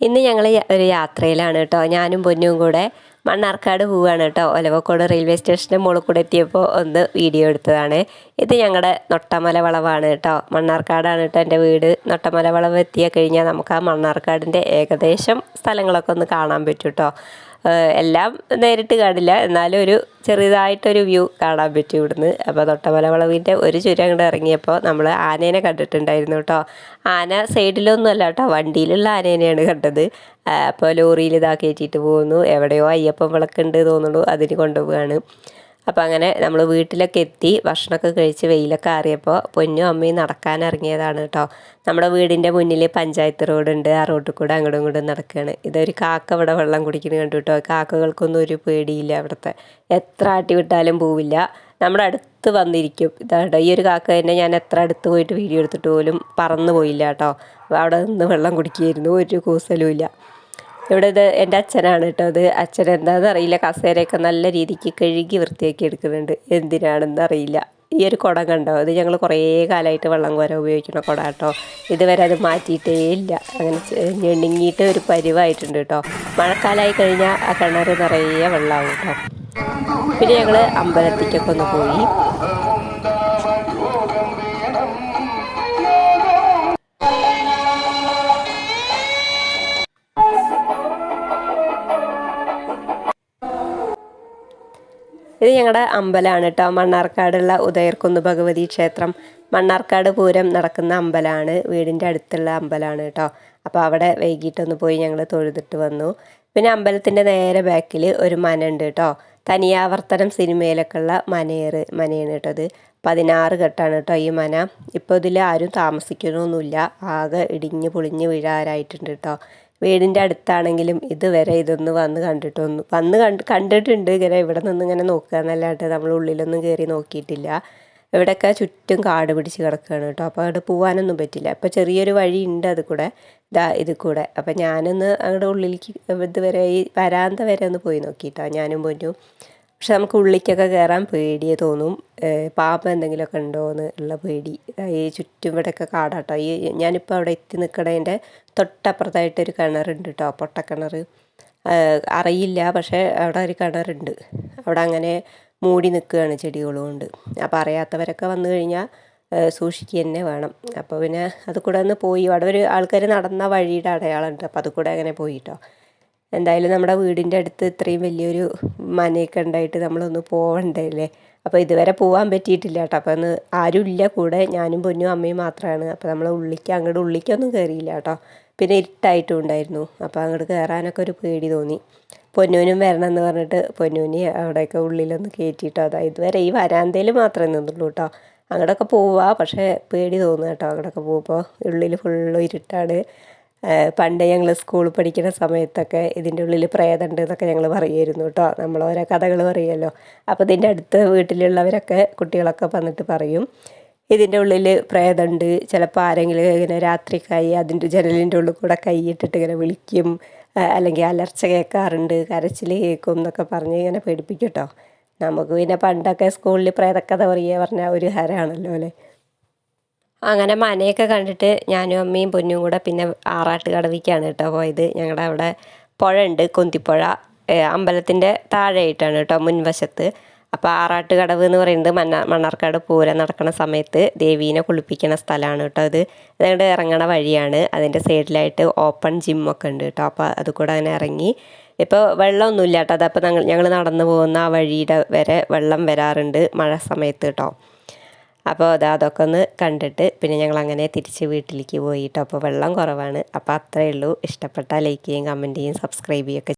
ഇന്ന് ഞങ്ങൾ ഒരു യാത്രയിലാണ് കേട്ടോ ഞാനും പൊന്നും കൂടെ മണ്ണാർക്കാട് പോവുകയാണ് കേട്ടോ. ഒലവക്കോട് റെയിൽവേ സ്റ്റേഷന്റെ മുകളിൽ കൂടെ എത്തിയപ്പോൾ ഒന്ന് വീഡിയോ എടുത്തതാണ്. ഇത് ഞങ്ങളുടെ നൊട്ടമല വളവാണ് കേട്ടോ. മണ്ണാർക്കാടാണ് കേട്ടോ എന്റെ വീട്. നൊട്ടമല വളവ് എത്തിയ കഴിഞ്ഞാൽ നമുക്ക് ആ മണ്ണാർക്കാടിന്റെ ഏകദേശം സ്ഥലങ്ങളൊക്കെ ഒന്ന് കാണാൻ പറ്റും കേട്ടോ. എല്ലാം നേരിട്ട് കാണില്ല. എന്നാലും ഒരു ചെറുതായിട്ടൊരു വ്യൂ കാണാൻ പറ്റും ഇവിടുന്ന്. അപ്പോൾ തൊട്ടമല വളവിന്റെ ഒരു ചുരം അങ്ങോട്ട് ഇറങ്ങിയപ്പോൾ നമ്മൾ ആനേനെ കണ്ടിട്ടുണ്ടായിരുന്നു കേട്ടോ. ആന സൈഡിലൊന്നുമല്ല കേട്ടോ. വണ്ടിയിലുള്ള ആനേനെയാണ് കണ്ടത്. അപ്പോൾ ലോറിയിൽ ഇതാ കയറ്റിയിട്ട് പോകുന്നു എവിടെയോ അയ്യപ്പൻ വിളക്കുണ്ട് തോന്നുന്നു അതിന് കൊണ്ടുപോവുകയാണ് അപ്പോൾ അങ്ങനെ നമ്മൾ വീട്ടിലൊക്കെ എത്തി ഭക്ഷണമൊക്കെ കഴിച്ച് വെയിലൊക്കെ ആറിയപ്പോൾ പൊന്നും അമ്മയും നടക്കാൻ ഇറങ്ങിയതാണ് കേട്ടോ. നമ്മുടെ വീടിന്റെ മുന്നിൽ പഞ്ചായത്ത് റോഡുണ്ട് ആ റോഡിൽ കൂടെ അങ്ങോട്ടും ഇങ്ങോട്ടും നടക്കുകയാണ്. ഇതൊരു കാക്ക ഇവിടെ വെള്ളം കുടിക്കുന്നത് കണ്ടു കേട്ടോ. കാക്കകൾക്കൊന്നും ഒരു പേടിയില്ല അവിടുത്തെ. എത്ര ആട്ടി വിട്ടാലും പോവില്ല. നമ്മുടെ അടുത്ത് വന്നിരിക്കും. ഇതാട്ടോ ഈ ഒരു കാക്ക തന്നെ ഞാൻ എത്ര അടുത്ത് പോയിട്ട് വീഡിയോ എടുത്തിട്ട് പോലും പറന്നു പോയില്ല കേട്ടോ. അവിടെ നിന്ന് വെള്ളം കുടിക്കുകയായിരുന്നു ഒരു കൂസലും ഇല്ല. ഇവിടെ ഇത് എന്റെ അച്ഛനാണ് കേട്ടോ അത്. അച്ഛൻ എന്താണെന്ന് അറിയില്ല. കസേരയൊക്കെ നല്ല രീതിക്ക് കഴുകി വൃത്തിയാക്കി എടുക്കുന്നുണ്ട്. എന്തിനാണെന്ന് അറിയില്ല. ഈ ഒരു കുടം കണ്ടോ? അത് ഞങ്ങൾ കുറേ കാലമായിട്ട് വെള്ളം കോര ഉപയോഗിക്കുന്ന കുട കേട്ടോ. ഇതുവരെ അത് മാറ്റിയിട്ടേ ഇല്ല. അങ്ങനെ ഞെണ്ണിങ്ങിയിട്ട് ഒരു പരിവായിട്ടുണ്ട് കേട്ടോ. മഴക്കാലമായി കഴിഞ്ഞാൽ ആ കിണർ നിറയെ വെള്ളമാവും കേട്ടോ. പിന്നെ ഞങ്ങൾ അമ്പലത്തിക്കൊക്കെ ഒന്ന് പോയി. ഇത് ഞങ്ങളുടെ അമ്പലമാണ് കേട്ടോ മണ്ണാർക്കാടുള്ള ഉദയർക്കുന്ന് ഭഗവതി ക്ഷേത്രം. മണ്ണാർക്കാട് പൂരം നടക്കുന്ന അമ്പലമാണ് വീടിന്റെ അടുത്തുള്ള അമ്പലമാണ് കേട്ടോ അപ്പോൾ അവിടെ വൈകിട്ടൊന്ന് പോയി ഞങ്ങൾ തൊഴുതിട്ട് വന്നു. പിന്നെ അമ്പലത്തിന്റെ നേരെ ബാക്കിൽ ഒരു മന ഉണ്ട് കേട്ടോ തനിയാവർത്തനം സിനിമയിലൊക്കെ ഉള്ള മനയേറ് മനയാണ് കേട്ടോ അത് പതിനാറ് കെട്ടാണ് കേട്ടോ ഈ മന. ഇപ്പോൾ ഇതിൽ ആരും താമസിക്കണമൊന്നുമില്ല ആകെ ഇടിഞ്ഞ് പൊളിഞ്ഞ് വീഴാറായിട്ടുണ്ട് കേട്ടോ വീടിന്റെ അടുത്താണെങ്കിലും ഇതുവരെ ഇതൊന്ന് വന്ന് കണ്ടിട്ടൊന്നും വന്ന് കണ്ട് കണ്ടിട്ടുണ്ട്. ഇങ്ങനെ ഇവിടെ നിന്ന് ഇങ്ങനെ നോക്കുക എന്നല്ലാണ്ട് നമ്മൾ ഉള്ളിലൊന്നും കയറി നോക്കിയിട്ടില്ല. ഇവിടെയൊക്കെ ചുറ്റും കാട് പിടിച്ച് കിടക്കുകയാണ് കേട്ടോ. അപ്പോൾ അവിടെ പോകാനൊന്നും പറ്റില്ല. അപ്പോൾ ചെറിയൊരു വഴി ഉണ്ട് അത് കൂടെ. ഇതാ ഇത് കൂടെ. അപ്പോൾ ഞാനൊന്ന് അങ്ങോട്ട് ഉള്ളിലേക്ക് ഇതുവരെ ഈ വരാന്ത വരെ ഒന്ന് പോയി നോക്കിയിട്ടോ ഞാനും പൊന്നും. പക്ഷെ നമുക്ക് ഉള്ളിലേക്കൊക്കെ കയറാൻ പേടിയേ തോന്നും. പാപ്പ എന്തെങ്കിലുമൊക്കെ ഉണ്ടോ എന്ന് ഉള്ള പേടി. ഈ ചുറ്റും ഇവിടെയൊക്കെ കാടാട്ടോ. ഈ ഞാനിപ്പോൾ അവിടെ എത്തി നിൽക്കണതിന്റെ തൊട്ടപ്പുറത്തായിട്ടൊരു കിണറുണ്ട് കേട്ടോ പൊട്ടക്കിണർ അറിയില്ല പക്ഷേ അവിടെ ഒരു കിണറുണ്ട്. അവിടെ അങ്ങനെ മൂടി നിൽക്കുകയാണ് ചെടികളുകൊണ്ട് അപ്പോൾ അറിയാത്തവരൊക്കെ വന്നു കഴിഞ്ഞാൽ സൂക്ഷിക്കുക തന്നെ വേണം. അപ്പോൾ പിന്നെ അത് കൂടെ ഒന്ന് പോയി. അവിടെ ഒരു ആൾക്കാർ നടന്ന വഴിയുടെ അടയാളമുണ്ട് അപ്പോൾ അത് കൂടെ അങ്ങനെ പോയിട്ടോ എന്തായാലും നമ്മുടെ വീടിന്റെ അടുത്ത് ഇത്രയും വലിയൊരു മനയൊക്കെ ഉണ്ടായിട്ട് നമ്മളൊന്ന് പോവണ്ടേ അല്ലേ അപ്പോൾ ഇതുവരെ പോകാൻ പറ്റിയിട്ടില്ല കേട്ടോ. അപ്പോൾ ഒന്ന് ആരുമില്ല കൂടെ ഞാനും പൊന്നും അമ്മയും മാത്രമാണ്. അപ്പോൾ നമ്മൾ ഉള്ളിക്ക് അങ്ങോട്ട് ഉള്ളിക്കൊന്നും കയറിയില്ല കേട്ടോ. പിന്നെ ഇരുട്ടായിട്ടും ഉണ്ടായിരുന്നു. അപ്പോൾ അങ്ങോട്ട് കയറാനൊക്കെ ഒരു പേടി തോന്നി. പൊന്നൂനും വരണം എന്ന് പറഞ്ഞിട്ട് പൊന്നൂനി അവിടെയൊക്കെ ഉള്ളിലൊന്ന് കയറ്റിയിട്ടോ. അതാ ഇതുവരെ ഈ വരാന്തയിൽ മാത്രമേ നിന്നുള്ളൂ കേട്ടോ. അങ്ങോട്ടൊക്കെ പോവാ പക്ഷേ പേടി തോന്നുക കേട്ടോ. അങ്ങോട്ടൊക്കെ പോകുമ്പോൾ ഉള്ളിൽ ഫുള്ള് ഇരുട്ടാണ്. പണ്ട് ഞങ്ങൾ സ്കൂളിൽ പഠിക്കുന്ന സമയത്തൊക്കെ ഇതിന്റെ ഉള്ളിൽ പ്രേതമുണ്ട് എന്നൊക്കെ ഞങ്ങൾ പറയുമായിരുന്നു കേട്ടോ. നമ്മൾ ഓരോ കഥകൾ പറയുമല്ലോ. അപ്പോൾ ഇതിന്റെ അടുത്ത വീട്ടിലുള്ളവരൊക്കെ കുട്ടികളൊക്കെ വന്നിട്ട് പറയും ഇതിന്റെ ഉള്ളിൽ പ്രേതമുണ്ട് ചിലപ്പോൾ ആരെങ്കിലും ഇങ്ങനെ രാത്രി കൈ അതിന്റെ ജനലിന്റെ ഉള്ളിൽ കൂടെ കൈയിട്ടിട്ട് ഇങ്ങനെ വിളിക്കും. അല്ലെങ്കിൽ അലർച്ച കേൾക്കാറുണ്ട്. കരച്ചിൽ കേൾക്കും എന്നൊക്കെ പറഞ്ഞ് ഇങ്ങനെ പേടിപ്പിക്കും കേട്ടോ. നമുക്ക് പിന്നെ പണ്ടൊക്കെ സ്കൂളിൽ പ്രേതക്കഥ പറയുക പറഞ്ഞാൽ ഒരു ഹരമാണല്ലോ അല്ലേ? അങ്ങനെ മനയൊക്കെ കണ്ടിട്ട് ഞാനും അമ്മയും പൊന്നും കൂടെ പിന്നെ ആറാട്ട് കടവിക്കാണ് കേട്ടോ പോയത്. ഞങ്ങളുടെ അവിടെ പുഴ ഉണ്ട് കുന്തിപ്പുഴ അമ്പലത്തിന്റെ താഴെയായിട്ടാണ് കേട്ടോ മുൻവശത്ത്. അപ്പോൾ ആറാട്ട് കടവ് എന്ന് പറയുന്നത് മണ്ണ മണ്ണാർക്കാട് പൂരം നടക്കുന്ന സമയത്ത് ദേവീനെ കുളിപ്പിക്കുന്ന സ്ഥലമാണ് കേട്ടോ അത്. ഞങ്ങളുടെ ഇറങ്ങണ വഴിയാണ്. അതിന്റെ സൈഡിലായിട്ട് ഓപ്പൺ ജിമ്മൊക്കെ ഉണ്ട് കേട്ടോ. അപ്പോൾ അത് കൂടെ അങ്ങനെ ഇറങ്ങി. ഇപ്പോൾ വെള്ളമൊന്നുമില്ല കേട്ടോ. അതപ്പോൾ ഞങ്ങൾ ഞങ്ങൾ നടന്നു പോകുന്ന ആ വഴിയുടെ വരെ വെള്ളം വരാറുണ്ട് മഴ സമയത്ത് കേട്ടോ. അപ്പോൾ അത് അതൊക്കെ ഒന്ന് കണ്ടിട്ട് പിന്നെ ഞങ്ങൾ അങ്ങനെ തിരിച്ച് വീട്ടിലേക്ക് പോയിട്ടോ. അപ്പോൾ വെള്ളം കുറവാണ്. അപ്പോൾ അത്രയേ ഉള്ളൂ. ഇഷ്ടപ്പെട്ടാൽ ലൈക്ക് ചെയ്യും കമന്റ് ചെയ്യും സബ്സ്ക്രൈബ് ചെയ്യുകയൊക്കെ